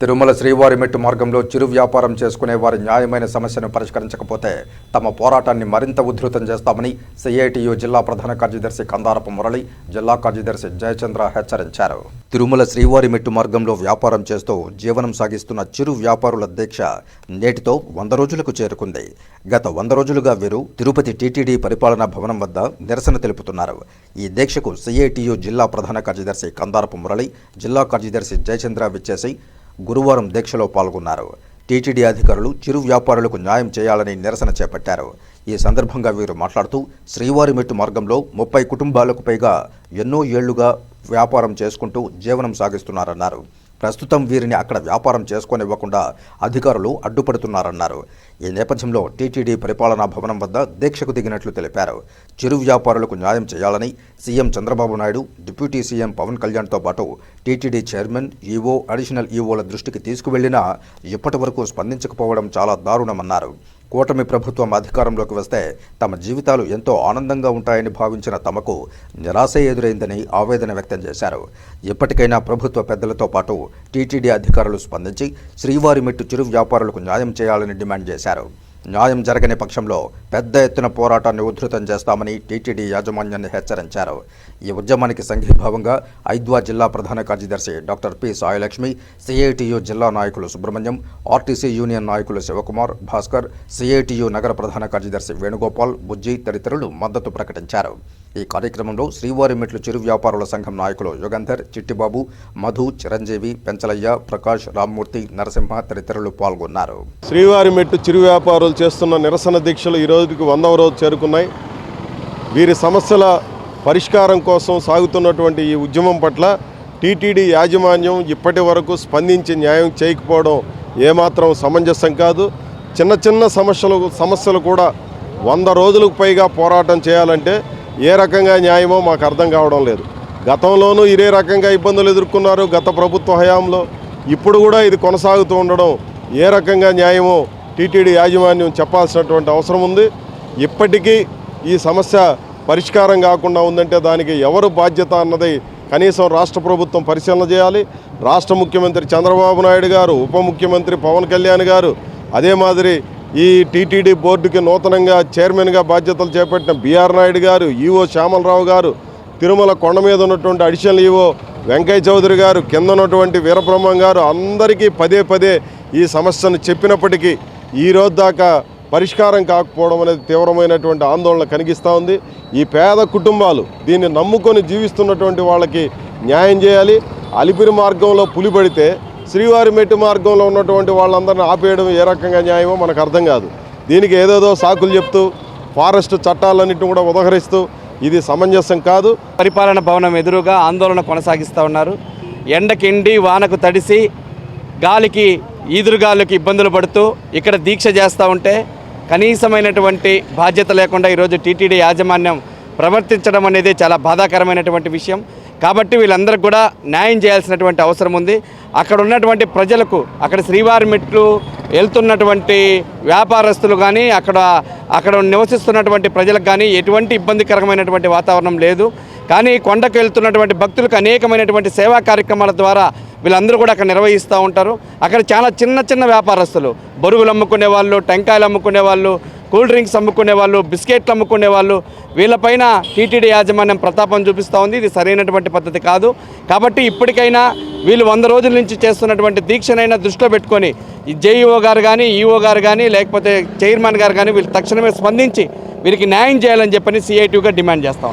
తిరుమల శ్రీవారిమెట్టు మార్గంలో చిరు వ్యాపారం చేసుకునే వారి న్యాయమైన సమస్యను పరిష్కరించకపోతే తమ పోరాటాన్ని మరింత ఉధృతం చేస్తామని సిఐటియు జిల్లా ప్రధాన కార్యదర్శి కందారపు మురళి జిల్లా కార్యదర్శి జయచంద్ర హెచ్చరించారు. తిరుమల శ్రీవారిమెట్టు మార్గంలో వ్యాపారం చేస్తూ జీవనం సాగిస్తున్న చిరు వ్యాపారుల దీక్ష నేటితో వంద రోజులకు చేరుకుంది. గత వంద రోజులుగా వీరు తిరుపతి టీటీడీ పరిపాలనా భవనం వద్ద నిరసన తెలుపుతున్నారు. ఈ దీక్షకు సిఐటియు జిల్లా ప్రధాన కార్యదర్శి కందారపు మురళి జిల్లా కార్యదర్శి జయచంద్ర విచ్చేసి గురువారం దీక్షలో పాల్గొన్నారు. టీటీడీ అధికారులు చిరు వ్యాపారులకు న్యాయం చేయాలని నిరసన చేపట్టారు. ఈ సందర్భంగా వీరు మాట్లాడుతూ శ్రీవారి మెట్టు మార్గంలో ముప్పై కుటుంబాలకు పైగా ఎన్నో ఏళ్ళుగా వ్యాపారం చేసుకుంటూ జీవనం సాగిస్తున్నారన్నారు. ప్రస్తుతం వీరిని అక్కడ వ్యాపారం చేసుకోనివ్వకుండా అధికారులు అడ్డుపడుతున్నారన్నారు. ఈ నేపథ్యంలో టీటీడీ పరిపాలనా భవనం వద్ద దీక్షకు దిగినట్లు తెలిపారు. చిరు వ్యాపారులకు న్యాయం చేయాలని CM Chandrababu Naidu deputy CM Pavan కళ్యాణ్తో పాటు టీటీడీ చైర్మన్ ఈవో అడిషనల్ ఈవోల దృష్టికి తీసుకువెళ్ళినా ఇప్పటి వరకు స్పందించకపోవడం చాలా దారుణమన్నారు. కూటమి ప్రభుత్వం అధికారంలోకి వస్తే తమ జీవితాలు ఎంతో ఆనందంగా ఉంటాయని భావించిన తమకు నిరాశ ఎదురైందని ఆవేదన వ్యక్తం చేశారు. ఇప్పటికైనా ప్రభుత్వ పెద్దలతో పాటు టీటీడీ అధికారులు స్పందించి శ్రీవారి మెట్టు చిరు వ్యాపారులకు న్యాయం చేయాలని డిమాండ్ చేశారు. న్యాయం జరగని పక్షంలో పెద్ద ఎత్తున పోరాటాన్ని ఉధృతం చేస్తామని టీటీడీ యాజమాన్యాన్ని హెచ్చరించారు. ఈ ఉద్యమానికి సంఘీభావంగా ఐద్వా జిల్లా ప్రధాన కార్యదర్శి డాక్టర్ పి సాయిలక్ష్మి సిఐటియు జిల్లా నాయకులు సుబ్రహ్మణ్యం ఆర్టీసీ యూనియన్ నాయకులు శివకుమార్ భాస్కర్ సిఐటియు నగర ప్రధాన కార్యదర్శి వేణుగోపాల్ బుజ్జి తదితరులు మద్దతు ప్రకటించారు. ఈ కార్యక్రమంలో శ్రీవారి మెట్లు చిరు వ్యాపారుల సంఘం నాయకులు యుగంధర్ చిట్టిబాబు మధు చిరంజీవి పెంచలయ్య ప్రకాష్ రామ్మూర్తి నరసింహ తదితరులు పాల్గొన్నారు. శ్రీవారిమెట్లు చిరు వ్యాపారులు చేస్తున్న నిరసన దీక్షలు ఈ రోజుకి వందవ రోజు చేరుకున్నాయి. వీరి సమస్యల పరిష్కారం కోసం సాగుతున్నటువంటి ఈ ఉద్యమం పట్ల టీటీడీ యాజమాన్యం ఇప్పటి వరకు స్పందించి న్యాయం చేయకపోవడం ఏమాత్రం సమంజసం కాదు. చిన్న చిన్న సమస్యలు సమస్యలు కూడా వంద రోజులకు పైగా పోరాటం చేయాలంటే ఏ రకంగా న్యాయమో మాకు అర్థం కావడం లేదు. గతంలోనూ ఇదే రకంగా ఇబ్బందులు ఎదుర్కొన్నారు గత ప్రభుత్వ హయాంలో. ఇప్పుడు కూడా ఇది కొనసాగుతూ ఉండడం ఏ రకంగా న్యాయమో టీటీడీ యాజమాన్యం చెప్పాల్సినటువంటి అవసరం ఉంది. ఇప్పటికీ ఈ సమస్య పరిష్కారం కాకుండా ఉందంటే దానికి ఎవరు బాధ్యత అన్నది కనీసం రాష్ట్ర ప్రభుత్వం పరిశీలన చేయాలి. రాష్ట్ర ముఖ్యమంత్రి చంద్రబాబు నాయుడు గారు ఉప ముఖ్యమంత్రి పవన్ కళ్యాణ్ గారు అదే మాదిరి ఈ టీటీడీ బోర్డుకి నూతనంగా చైర్మన్గా బాధ్యతలు చేపట్టిన బీఆర్ నాయుడు గారు ఈఓ శ్యామలరావు గారు తిరుమల కొండ మీద ఉన్నటువంటి అడిషనల్ ఈవో వెంకయ్య చౌదరి గారు కింద ఉన్నటువంటి వీరబ్రహ్మం గారు అందరికీ పదే పదే ఈ సమస్యను చెప్పినప్పటికీ ఈ రోజు దాకా పరిష్కారం కాకపోవడం అనేది తీవ్రమైనటువంటి ఆందోళన కలిగిస్తూ ఉంది. ఈ పేద కుటుంబాలు దీన్ని నమ్ముకొని జీవిస్తున్నటువంటి వాళ్ళకి న్యాయం చేయాలి. అలిపిరి మార్గంలో పులిపడితే శ్రీవారి మెట్టు మార్గంలో ఉన్నటువంటి వాళ్ళందరిని ఆపేయడం ఏ రకంగా న్యాయమో మనకు అర్థం కాదు. దీనికి ఏదేదో సాకులు చెప్తూ ఫారెస్ట్ చట్టాలన్నింటిని కూడా ఉదహరిస్తూ ఇది సమంజసం కాదు. పరిపాలన భవనం ఎదురుగా ఆందోళన కొనసాగిస్తూ ఉన్నారు. ఎండకి ఎండి వానకు తడిసి గాలికి ఈదురుగాలికి ఇబ్బందులు పడుతూ ఇక్కడ దీక్ష చేస్తూ ఉంటే కనీసమైనటువంటి బాధ్యత లేకుండా ఈరోజు టీటీడీ యాజమాన్యం ప్రవర్తించడం అనేది చాలా బాధాకరమైనటువంటి విషయం. కాబట్టి వీళ్ళందరికీ కూడా న్యాయం చేయాల్సినటువంటి అవసరం ఉంది. అక్కడ ఉన్నటువంటి ప్రజలకు అక్కడ శ్రీవారి మెట్లు వెళ్తున్నటువంటి వ్యాపారస్తులు కానీ అక్కడ అక్కడ నివసిస్తున్నటువంటి ప్రజలకు కానీ ఎటువంటి ఇబ్బందికరమైనటువంటి వాతావరణం లేదు. కానీ కొండకు వెళ్తున్నటువంటి భక్తులకు అనేకమైనటువంటి సేవా కార్యక్రమాల ద్వారా వీళ్ళందరూ కూడా అక్కడ నిర్వహిస్తూ ఉంటారు. అక్కడ చాలా చిన్న చిన్న వ్యాపారస్తులు బొరుగులు అమ్ముకునే వాళ్ళు టెంకాయలు అమ్ముకునే వాళ్ళు కూల్ డ్రింక్స్ అమ్ముకునే వాళ్ళు బిస్కెట్లు అమ్ముకునే వాళ్ళు వీళ్ళపైన టీటీడీ యాజమాన్యం ప్రతాపం చూపిస్తూ ఉంది. ఇది సరైనటువంటి పద్ధతి కాదు. కాబట్టి ఇప్పటికైనా వీళ్ళు వంద రోజుల నుంచి చేస్తున్నటువంటి దీక్షనైనా దృష్టిలో పెట్టుకొని జేఈఓ గారు కానీ ఈఓ గారు కానీ లేకపోతే చైర్మన్ గారు కానీ వీళ్ళు తక్షణమే స్పందించి వీరికి న్యాయం చేయాలని చెప్పని సిఐటీగా డిమాండ్ చేస్తాం